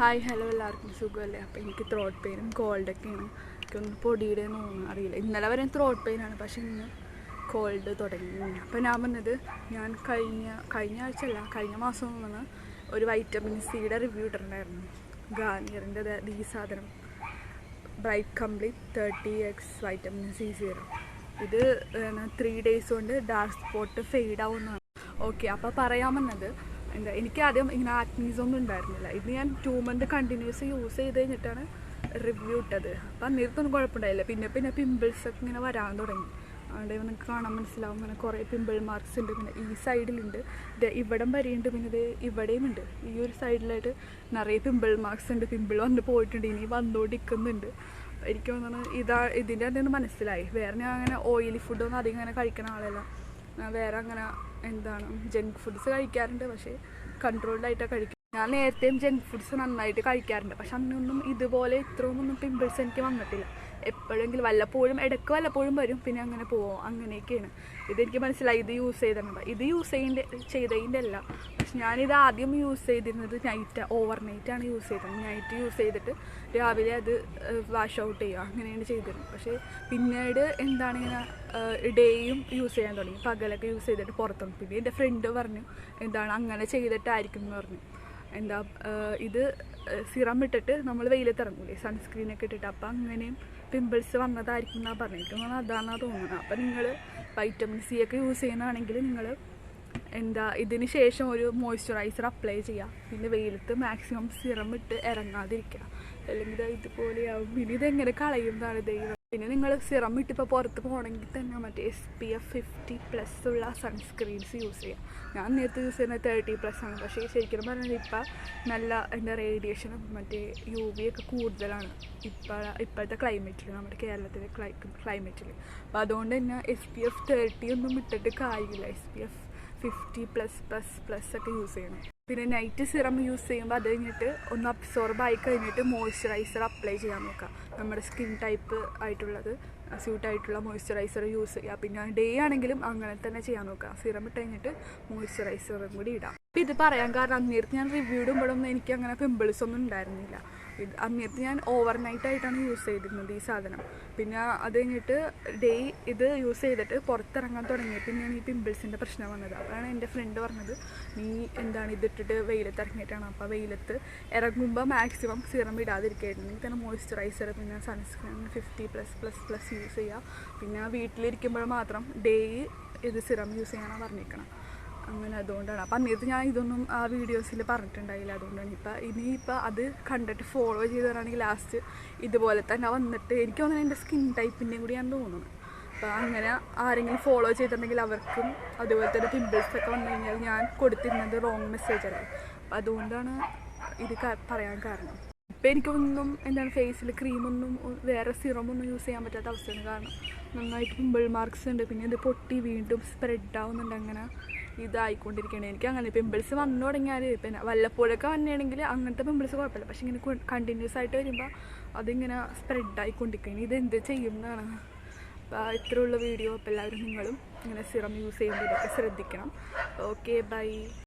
Hi hello എല്ലാവർക്കും. സുഖമല്ലേ അപ്പോൾ എനിക്ക് ത്രോട്ട് പെയിനും കോൾഡൊക്കെയാണ് എനിക്കൊന്ന് പൊടിയുടെ ഒന്നും അറിയില്ല. ഇന്നലെ വരെ ത്രോട്ട് പെയിനാണ് പക്ഷേ ഇന്ന് കോൾഡ് തുടങ്ങി അപ്പോൾ ഞാൻ വന്നത് ഞാൻ കഴിഞ്ഞ കഴിഞ്ഞ ആഴ്ച അല്ല കഴിഞ്ഞ മാസം വന്ന് ഒരു വൈറ്റമിൻ സിയുടെ റിവ്യൂ ഇട്ടിട്ടുണ്ടായിരുന്നു. ഗാർണിയറിന്റെ ഈ സാധനം. Bright complete thirty X vitamin C serum ഇത് ത്രീ ഡേയ്സ് കൊണ്ട് ഡാർക്ക് സ്പോട്ട് ഫെയ്ഡ് ആവുന്നതാണ്. ഓക്കെ അപ്പോൾ പറയാൻ വന്നത് എന്താ എനിക്ക് ആദ്യം ഇങ്ങനെ ആക്നീസ് ഒന്നും ഉണ്ടായിരുന്നില്ല. ഇത് ഞാൻ ടു മന്ത് കണ്ടിന്യൂസ് യൂസ് ചെയ്ത് കഴിഞ്ഞിട്ടാണ് റിവ്യൂ ഇട്ടത്. അപ്പം അന്നേരത്തൊന്നും കുഴപ്പമുണ്ടായില്ല. പിന്നെ പിന്നെ പിമ്പിൾസ് ഒക്കെ ഇങ്ങനെ വരാൻ തുടങ്ങി. അവിടെ നിങ്ങൾക്ക് കാണാൻ മനസ്സിലാവും. അങ്ങനെ കുറേ പിമ്പിൾ മാർക്സ് ഉണ്ട്. പിന്നെ ഈ സൈഡിലുണ്ട് ഇത് ഇവിടം വരെയുണ്ട് പിന്നെ ഇത് ഇവിടെയും ഉണ്ട്. ഈ ഒരു സൈഡിലായിട്ട് നിറയെ പിമ്പിൾ മാർക്സ് ഉണ്ട്. പിമ്പിൾ വന്ന് പോയിട്ടുണ്ട്. ഇനി വന്നുകൊണ്ടിരിക്കുന്നുണ്ട് എനിക്ക് തോന്നുന്നത് ഇതാ ഇതിന്റെ എന്തെന്ന് മനസ്സിലായി. വേറെ ഞാൻ അങ്ങനെ ഓയിലി ഫുഡൊന്നും അധികം അങ്ങനെ കഴിക്കുന്ന ആളല്ല. വേറെ അങ്ങനെ എന്താണ് ജങ്ക് ഫുഡ്സ് കഴിക്കാറുണ്ട് പക്ഷേ കൺട്രോൾഡായിട്ടാണ് കഴിക്കുക ഞാൻ നേരത്തെയും ജങ്ക് ഫുഡ്സ് നന്നായിട്ട് കഴിക്കാറുണ്ട് പക്ഷെ അന്നൊന്നും ഇതുപോലെ ഇത്രയൊന്നും പിമ്പിൾസ് എനിക്ക് വന്നിട്ടില്ല. എപ്പോഴെങ്കിലും വല്ലപ്പോഴും ഇടയ്ക്ക് വല്ലപ്പോഴും വരും. പിന്നെ അങ്ങനെ പോവും. അങ്ങനെയൊക്കെയാണ്. ഇതെനിക്ക് മനസ്സിലായി. ഇത് യൂസ് ചെയ്തിട്ടുണ്ട് ഇത് യൂസ് ചെയ്യേണ്ട ചെയ്തതിന്റെ അല്ല. പക്ഷെ ഞാനിത് ആദ്യം യൂസ് ചെയ്തിരുന്നത് നൈറ്റ് ഓവർ നൈറ്റാണ് യൂസ് ചെയ്തത്. നൈറ്റ് യൂസ് ചെയ്തിട്ട് രാവിലെ അത് വാഷ് ഔട്ട് ചെയ്യുക. അങ്ങനെയാണ് ചെയ്തിരുന്നത്. പക്ഷേ പിന്നീട് എന്താണ് ഇങ്ങനെ ഡേയും യൂസ് ചെയ്യാൻ തുടങ്ങി. പകലൊക്കെ യൂസ് ചെയ്തിട്ട് പുറത്തുനിന്ന്. പിന്നെ എന്റെ ഫ്രണ്ട് പറഞ്ഞു എന്താണ് അങ്ങനെ ചെയ്തിട്ടായിരിക്കും എന്ന് പറഞ്ഞു. എന്താ ഇത് സിറം ഇട്ടിട്ട് നമ്മൾ വെയിലത്ത് ഇറങ്ങൂലേ സൺസ്ക്രീനൊക്കെ ഇട്ടിട്ട്. അപ്പം അങ്ങനെയും പിമ്പിൾസ് വന്നതായിരിക്കും എന്നാണ് പറഞ്ഞിരിക്കുന്നത് അതാണെന്നാണ് തോന്നുന്നത്. അപ്പം നിങ്ങൾ വൈറ്റമിൻ സി ഒക്കെ യൂസ് ചെയ്യുന്നതാണെങ്കിൽ നിങ്ങൾ എന്താ ഇതിന് ശേഷം ഒരു മോയ്സ്ചറൈസർ അപ്ലൈ ചെയ്യുക പിന്നെ വെയിലത്ത് മാക്സിമം സിറം ഇട്ട് ഇറങ്ങാതിരിക്കുക. അല്ലെങ്കിൽ ഇതുപോലെയാവും. പിന്നെ ഇതെങ്ങനെ കളയും ദൈവം പിന്നെ നിങ്ങൾ സിറം ഇട്ടിപ്പോൾ പുറത്ത് പോകണമെങ്കിൽ തന്നെ മറ്റേ S P F fifty plus ഉള്ള സൺസ്ക്രീൻസ് യൂസ് ചെയ്യുക ഞാൻ നേരത്തെ യൂസ് ചെയ്യുന്നത് തേർട്ടി പ്ലസ് ആണ്. പക്ഷേ ശരിക്കും പറഞ്ഞാൽ ഇപ്പം നല്ല എന്താ റേഡിയേഷനും മറ്റേ യു വി ഒക്കെ കൂടുതലാണ് ഇപ്പോൾ ഇപ്പോഴത്തെ ക്ലൈമറ്റിൽ നമ്മുടെ കേരളത്തിലെ ക്ലൈ ക്ലൈമറ്റിൽ അപ്പോൾ അതുകൊണ്ട് തന്നെ എസ് പി എഫ് തേർട്ടി ഒന്നും ഇട്ടിട്ട് കാര്യമില്ല. S P F fifty plus plus plus ഒക്കെ യൂസ് ചെയ്യണം. പിന്നെ നൈറ്റ് സിറം യൂസ് ചെയ്യുമ്പോൾ അത് കഴിഞ്ഞിട്ട് ഒന്ന് അബ്സോർബ് ആയി കഴിഞ്ഞിട്ട് മോയ്സ്ചറൈസർ അപ്ലൈ ചെയ്യാൻ നോക്കുക. നമ്മുടെ സ്കിൻ ടൈപ്പ് ആയിട്ടുള്ളത് സ്യൂട്ട് ആയിട്ടുള്ള മോയ്സ്ചറൈസർ യൂസ് ചെയ്യുക. പിന്നെ ഡേ ആണെങ്കിലും അങ്ങനെ തന്നെ ചെയ്യാൻ നോക്കുക. സിറം ഇട്ട് കഴിഞ്ഞിട്ട് മോയ്സ്ചറൈസറും കൂടി ഇടാം. അപ്പോൾ ഇത് പറയാൻ കാരണം അന്നേരത്ത് ഞാൻ റിവ്യൂ ഇടുമ്പോഴൊന്നും എനിക്ക് അങ്ങനെ പിമ്പിൾസ് ഒന്നും ഉണ്ടായിരുന്നില്ല. ഇത് അന്നേരത്ത് ഞാൻ ഓവർ നൈറ്റ് ആയിട്ടാണ് യൂസ് ചെയ്തിരുന്നത് ഈ സാധനം. പിന്നെ അത് കഴിഞ്ഞിട്ട് ഡേ ഇത് യൂസ് ചെയ്തിട്ട് പുറത്തിറങ്ങാൻ തുടങ്ങിയ പിന്നെയാണ് ഈ പിമ്പിൾസിന്റെ പ്രശ്നം വന്നത്. അപ്പോഴാണ് എന്റെ ഫ്രണ്ട് പറഞ്ഞത് നീ എന്താണ് ഇതിട്ടിട്ട് വെയിലത്ത് ഇറങ്ങിയിട്ടാണ്? അപ്പോൾ വെയിലത്ത് ഇറങ്ങുമ്പോൾ മാക്സിമം സിറം ഇടാതിരിക്കുകയായിരുന്നെങ്കിൽ തന്നെ മോയ്സ്ചറൈസർ പിന്നെ sunscreen fifty plus plus plus use ചെയ്യുക പിന്നെ വീട്ടിലിരിക്കുമ്പോൾ മാത്രം ഡേ ഇത് സിറം യൂസ് ചെയ്യാനാണ് പറഞ്ഞിരിക്കണം. അങ്ങനെ അതുകൊണ്ടാണ്. അപ്പം അന്നേരത്ത് ഞാൻ ഇതൊന്നും ആ വീഡിയോസിൽ പറഞ്ഞിട്ടുണ്ടായില്ല. അതുകൊണ്ടാണ് ഇപ്പം ഇനിയിപ്പോൾ അത് കണ്ടിട്ട് ഫോളോ ചെയ്തവരാണെങ്കിൽ ലാസ്റ്റ് ഇതുപോലെ തന്നെ വന്നിട്ട് എനിക്ക് തോന്നുന്നത് എന്റെ സ്കിൻ ടൈപ്പിന്റെ കൂടി ഞാൻ തോന്നുന്നത് അപ്പോൾ അങ്ങനെ ആരെങ്കിലും ഫോളോ ചെയ്തിട്ടുണ്ടെങ്കിൽ അവർക്കും അതുപോലെ തന്നെ പിമ്പിൾസ് ഒക്കെ വന്നു കഴിഞ്ഞാൽ ഞാൻ കൊടുത്തിരുന്നത് റോങ് മെസ്സേജ് അല്ലേ? അപ്പം അതുകൊണ്ടാണ് ഇത് പറയാൻ കാരണം. ഇപ്പം എനിക്കൊന്നും എന്താണ് ഫേസിൽ ക്രീമൊന്നും വേറെ സിറമൊന്നും യൂസ് ചെയ്യാൻ പറ്റാത്ത അവസ്ഥയാണ് കാരണം. നന്നായിട്ട് പിമ്പിൾ മാർക്സ് ഉണ്ട്. പിന്നെ ഇത് പൊട്ടി വീണ്ടും സ്പ്രെഡ് ആവുന്നുണ്ട് അങ്ങനെ ഇതായിക്കൊണ്ടിരിക്കുകയാണ് എനിക്ക് അങ്ങനെ പിമ്പിൾസ് വന്നു തുടങ്ങിയാൽ പിന്നെ വല്ലപ്പോഴൊക്കെ വന്നെയാണെങ്കിൽ അങ്ങനത്തെ പിമ്പിൾസ് കുഴപ്പമില്ല. പക്ഷെ ഇങ്ങനെ കണ്ടിന്യൂസ് ആയിട്ട് വരുമ്പോൾ അതിങ്ങനെ സ്പ്രെഡ് ആയിക്കൊണ്ടിരിക്കുകയാണ്. ഇത് എന്ത് ചെയ്യും എന്നാണ് അപ്പോൾ ഇത്രയുള്ള വീഡിയോ. അപ്പോൾ എല്ലാവരും നിങ്ങളും ഇങ്ങനെ സിറം യൂസ് ചെയ്യുമ്പോൾ ഇതൊക്കെ ശ്രദ്ധിക്കണം. Okay bye